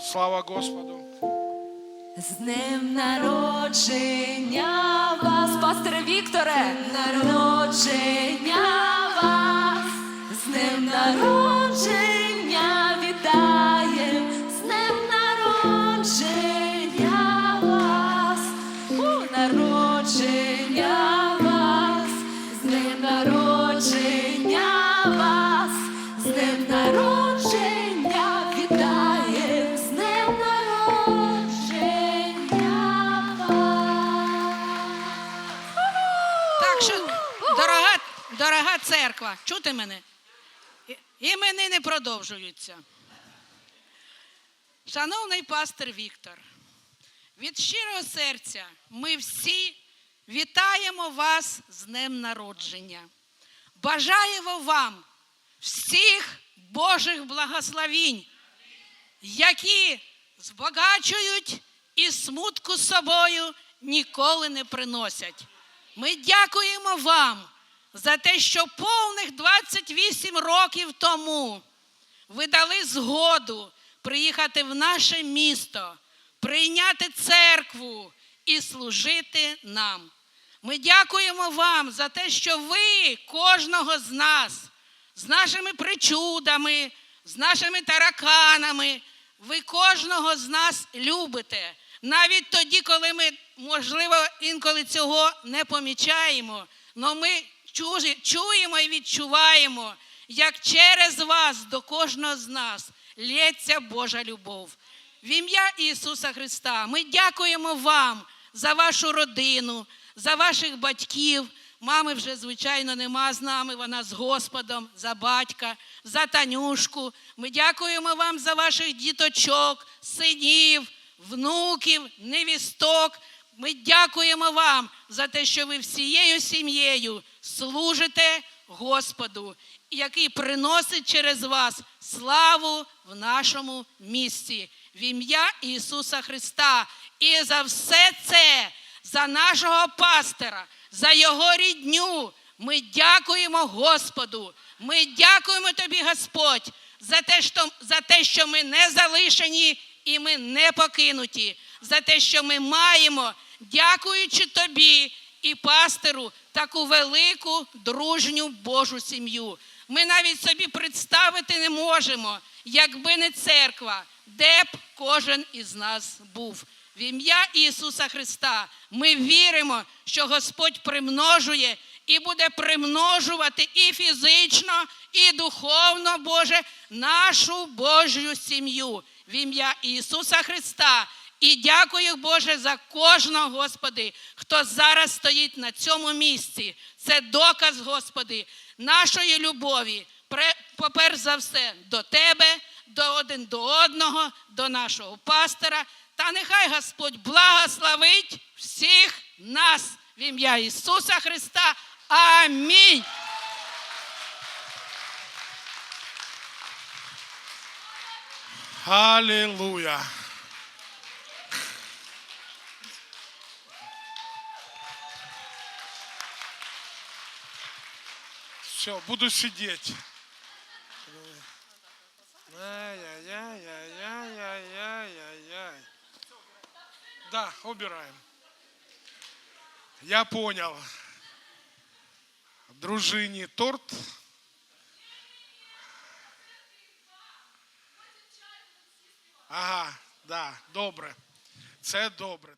Слава Господу. З днем народження вас, пасторе Вікторе, народження вас, з днем народження вітає, з днем народження вас, у народження вас, з днем народження вас, з днем народження дорога, церква, чути мене? І- Іменини продовжуються. Шановний пастор Віктор, від щирого серця ми всі вітаємо вас з днем народження. Бажаємо вам всіх Божих благословінь, які збагачують і смутку собою ніколи не приносять. Ми дякуємо вам за те, що повних 28 років тому ви дали згоду приїхати в наше місто, прийняти церкву і служити нам. Ми дякуємо вам за те, що ви кожного з нас, з нашими причудами, з нашими тараканами, ви кожного з нас любите. Навіть тоді, коли ми, можливо, інколи цього не помічаємо, але ми чуємо і відчуваємо, як через вас до кожного з нас лється Божа любов. В ім'я Ісуса Христа ми дякуємо вам за вашу родину, за ваших батьків. Мами вже, звичайно, нема з нами, вона з Господом, за батька, за Танюшку. Ми дякуємо вам за ваших діточок, синів, внуків, невісток. Ми дякуємо вам за те, що ви всією сім'єю служите Господу, який приносить через вас славу в нашому місті. В ім'я Ісуса Христа. І за все це, за нашого пастора, за його рідню. Ми дякуємо Господу. Ми дякуємо тобі, Господь, за те, що, за те, що ми не залишені і ми не покинуті, за те, що ми маємо, дякуючи тобі і пастору, таку велику дружню Божу сім'ю. Ми навіть собі представити не можемо, якби не церква, де б кожен із нас був. В ім'я Ісуса Христа ми віримо, що Господь примножує і буде примножувати і фізично, і духовно, Боже, нашу Божу сім'ю. В ім'я Ісуса Христа. І дякую, Боже, за кожного, Господи, хто зараз стоїть на цьому місці. Це доказ, Господи, нашої любові. Поперш за все, до Тебе, до один до одного, до нашого пастора. Та нехай Господь благословить всіх нас в ім'я Ісуса Христа. Амінь. Аллилуйя. Все, буду сидеть. Ай-яй-яй-яй-яй-яй-яй. Да, убираем. Я понял. Дружині торт. Ага, да, добре. Це добре.